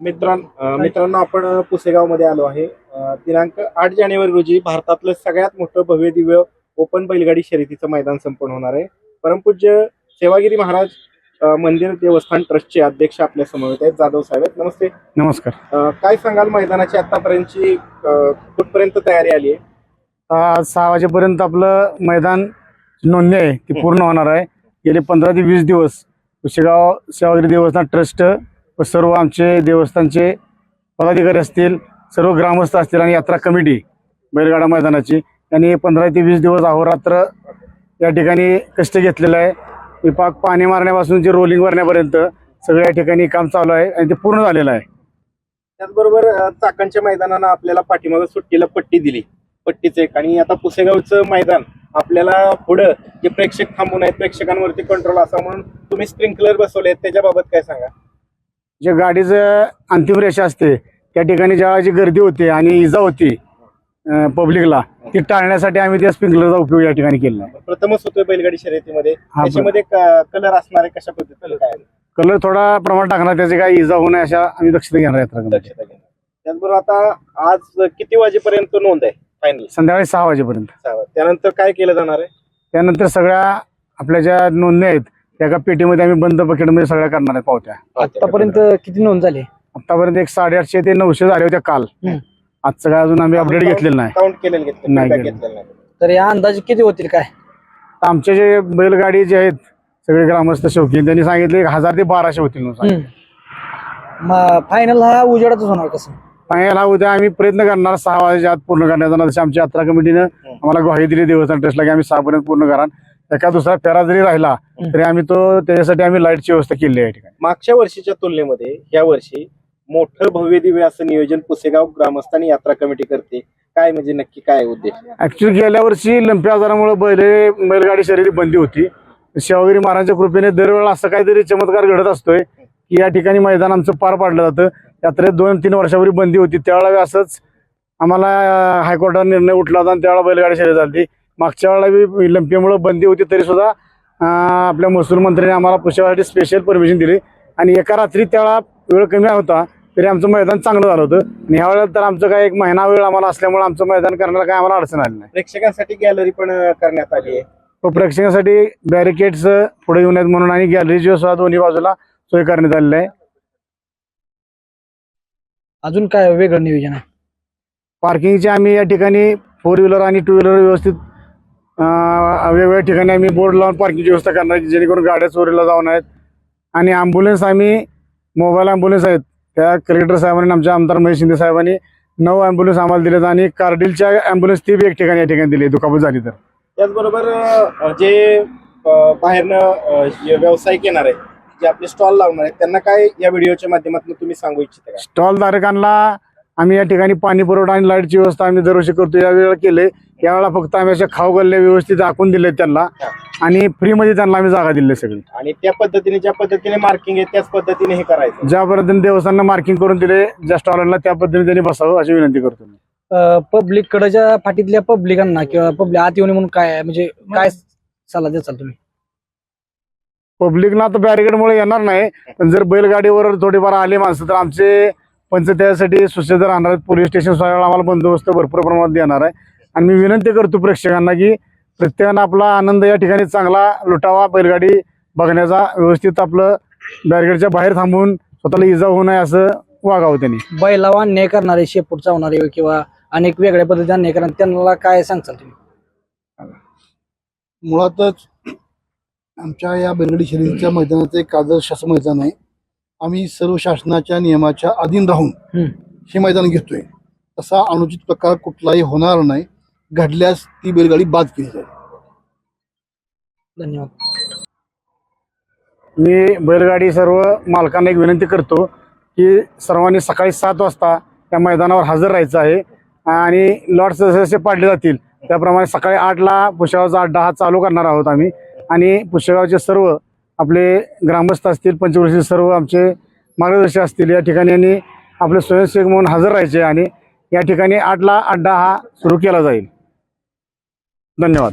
मित्रांनो मित्रांनो आपण अ, पुसेगावमध्ये आलो आहे. दिनांक आठ जानेवारी रोजी भारतातलं सगळ्यात मोठं भव्य दिव्य ओपन बैलगाडी शर्यतीचं मैदान संपन्न होणार आहे. परमपूज्य सेवागिरी महाराज मंदिर देवस्थान ट्रस्टचे अध्यक्ष आपल्यासमोर आहेत. जाधव साहेब आहेत. नमस्ते. नमस्कार. काय सांगाल? मैदानाची आतापर्यंतची कुठपर्यंत तयारी आली आहे? सहा वाजेपर्यंत आपलं मैदान नोंदणी आहे ती पूर्ण होणार आहे. गेले पंधरा ते वीस दिवस कुशेगाव सेवागिरी देवस्थान ट्रस्ट व सर्व आमचे देवस्थानचे पदाधिकारी असतील सर्व ग्रामस्थ असतील आणि यात्रा कमिटी बैलगाडा मैदानाची यांनी पंधरा ते वीस दिवस अहोरात्र या ठिकाणी कष्ट घेतलेलं आहे. विपाक पाणी मारण्यापासून जे रोलिंग भरण्यापर्यंत सगळ्या या ठिकाणी काम चालू आहे आणि ते पूर्ण झालेलं आहे. त्याचबरोबर अ, चाकणच्या मैदानानं आपल्याला पाठीमागं सुट्टीला पट्टी दिली. पट्टीचं एक आणि आता पुसेगावचं मैदान आपल्याला पुढं जे प्रेक्षक थांबून आहेत प्रेक्षकांवरती कंट्रोल असा म्हणून तुम्ही स्प्रिंकलर बसवले आहेत त्याच्याबाबत काय सांगा? जे गाडीचं अंतिम रेषा असते त्या ठिकाणी जेव्हा जी गर्दी होते आणि इजा होती पब्लिकला ती टाळण्यासाठी आम्ही त्या स्प्रिंकलरचा उपयोग या ठिकाणी आहे. प्रथमच होतोय बैलगाडी शर्यतीमध्ये. त्याच्यामध्ये कलर असणार आहे कशा पद्धतीने काय? आहे? कलर थोडा प्रमाण टाकणार त्याचे काही इजा होऊ नये अशा आम्ही दक्षता घेणार दक्षता घेणं. त्याचबरोबर आता आज किती वाजेपर्यंत नोंद आहे फायनल संध्याकाळी सहा वाजेपर्यंत. त्यानंतर काय केलं जाणार आहे? त्यानंतर सगळ्या आपल्या ज्या नोंदणी आहेत त्या एका पेटीमध्ये आम्ही बंद बकेटमध्ये सगळ्या करणार आहेत पावत्या. आतापर्यंत किती नोंद झाली? आतापर्यंत एक साडेआठशे ते नऊशे झाले होत्या काल. आजचं काय अजून आम्ही अपडेट घेतलेलं नाही. काउंट केलेलं घेतलं नाही feedback केलं. घेतलेलं नाही. तर या अंदाजे किती होतील काय? तर आमचे जे बैलगाडी जे आहेत सगळे ग्रामस्थ शौकीन त्यांनी सांगितले एक हजार ते बाराशे होतील म्हणून सांगितलं. फायनल हा उजेडातच होणार कसं? फायनल हा उद्या आम्ही प्रयत्न करणार सहा वाजेच्या आत पूर्ण करण्याचा. ना जशी आमची यात्रा कमिटीनं आम्हाला ग्वाही दिली देवस्थान ट्रस्टला की आम्ही सहापर्यंत पूर्ण करा एका दुसरा फेरा जरी राहिला तरी आम्ही तो त्याच्यासाठी आम्ही लाईटची व्यवस्था केली आहे या ठिकाणी. मागच्या वर्षीच्या तुलनेमध्ये या वर्षी मोठं भव्य दिव्य असं नियोजन पुसेगाव ग्रामस्थांनी यात्रा कमिटी करते. काय म्हणजे नक्की काय उद्देश? ऍक्च्युली गेल्या वर्षी लंपी आजारामुळे बैल बैलगाडी शर्यती बंदी होती. शिवगिरी महाराजांच्या कृपेने दरवेळेला असं काहीतरी चमत्कार घडत असतोय की या ठिकाणी मैदान आमचं पार पाडलं जातं. यात्रेत दोन तीन वर्षापूर्वी बंदी होती. त्यावेळेला असंच आम्हाला अं, हायकोर्टाने निर्णय उठला होता आणि त्यावेळेला बैलगाडी शर्यत झाली मागच्या वेळेला बी लंपीमुळे बंदी होती तरी सुद्धा आपल्या महसूल मंत्र्यांनी आम्हाला पुष्यासाठी स्पेशल परमिशन दिली. आणि एका रात्री त्यावेळेला वेळ कमी होता तरी आमचं मैदान चांगलं झालं होतं. आणि ह्या वेळेला तर आमचं काय एक महिना वेळ आम्हाला असल्यामुळे आमचं मैदान करण्याला काय आम्हाला अडचण आली नाही. प्रेक्षकांसाठी गॅलरी पण करण्यात आली आहे. तो प्रेक्षकांसाठी बॅरिकेड्स पुढे येऊ नयेत म्हणून आणि गॅलरीची सुद्धा दोन्ही बाजूला सोय करण्यात आलेली आहे. अजून काय वेगळं नियोजन आहे? पार्किंगचे आम्ही या ठिकाणी फोर व्हीलर आणि टू व्हीलर व्यवस्थित वेगवेगळ्या ठिकाणी आम्ही बोर्ड लावून पार्किंगची व्यवस्था करणार आहे, जेणेकरून गाड्या चोरीला जाऊन आहेत आणि ॲम्ब्युलन्स आम्ही मोबाईल ॲम्ब्युलन्स आहेत. त्या कलेक्टर साहेबांनी आमच्या आमदार महेश शिंदे साहेबांनी नऊ ॲम्ब्युलन्स आम्हाला दिलेत आणि कार्डिलच्या ॲम्ब्युलन्स ती बी एक ठिकाणी या ठिकाणी दिली दुखापत झाली तर. त्याचबरोबर जे बाहेरनं व्यावसायिक येणार आहेत जे आपले स्टॉल लावणार आहेत त्यांना काय या व्हिडिओच्या माध्यमातून तुम्ही सांगू इच्छिता स्टॉल धारकांना आम्ही या ठिकाणी पाणी पुरवठा आणि लाईटची व्यवस्था आम्ही दरवर्षी करतो. या वेळेला केले यावेळेला फक्त आम्ही अशा खाऊ गल्ले व्यवस्थित दाखवून दिले त्यांना. आणि फ्रीमध्ये त्यांना आम्ही जागा दिली सगळी. आणि त्या पद्धतीने ज्या पद्धतीने मार्किंग आहे त्याच पद्धतीने हे करायचं. ज्या पद्धतीने देवस्थानांना मार्किंग करून दिले ज्या स्टॉलरला त्या पद्धतीने त्यांनी बसावं अशी विनंती करतो मी. पब्लिक कडच्या फाटीतल्या पब्लिकांना किंवा पब्लिक आत येऊन म्हणून काय आहे? म्हणजे काय सल्ला द्याल तुम्ही? पब्लिकला तर बॅरिकेडमुळे येणार नाही. पण जर बैलगाडीवर थोडीफार आले माणसं तर आमचे पंच त्यासाठी सुसज्ज राहणार आहेत पोलीस स्टेशन स्वतः आम्हाला बंदोबस्त भरपूर प्रमाणात देणार आहे. आणि मी विनंती करतो प्रेक्षकांना की प्रत्येकानं आपला आनंद या ठिकाणी चांगला लुटावा बैलगाडी बघण्याचा व्यवस्थित आपलं बॅरिकेडच्या बाहेर थांबून स्वतःला इजा होऊ नये असं वागावं त्यांनी. बैलावा अन्याय करणारे शेपूट चावणारे किंवा अनेक वेगळ्या पद्धतीने अन्याय करणारे त्यांना काय सांगचाल तुम्ही? मुळातच आमच्या या बैलगाडी शर्यतीच्या मैदानाचं एक आदर्श असं मैदान आहे. आम्ही सर्व शासनाच्या नियमाच्या अधीन राहून हम्म. हे मैदान घेतोय. तसा अनुचित प्रकार कुठलाही होणार नाही. घडल्यास ती बैलगाडी बाद केली जाईल. धन्यवाद. मी बैलगाडी सर्व मालकांना एक विनंती करतो की सर्वांनी सकाळी सात वाजता त्या मैदानावर हजर राहायचं आहे. आणि लॉट जसे जसे पाडले जातील. त्याप्रमाणे सकाळी आठला पुष्यगावचा अड्डा हा चालू करणार आहोत आम्ही. आणि पुष्यगावचे सर्व आपले ग्रामस्थ असतील पंचवर्षीय सर्व आमचे मार्गदर्शक असतील या ठिकाणी यांनी आपले स्वयंसेवक म्हणून हजर राहायचे आणि या ठिकाणी आठला अड्डा हा सुरू केला जाईल. धन्यवाद.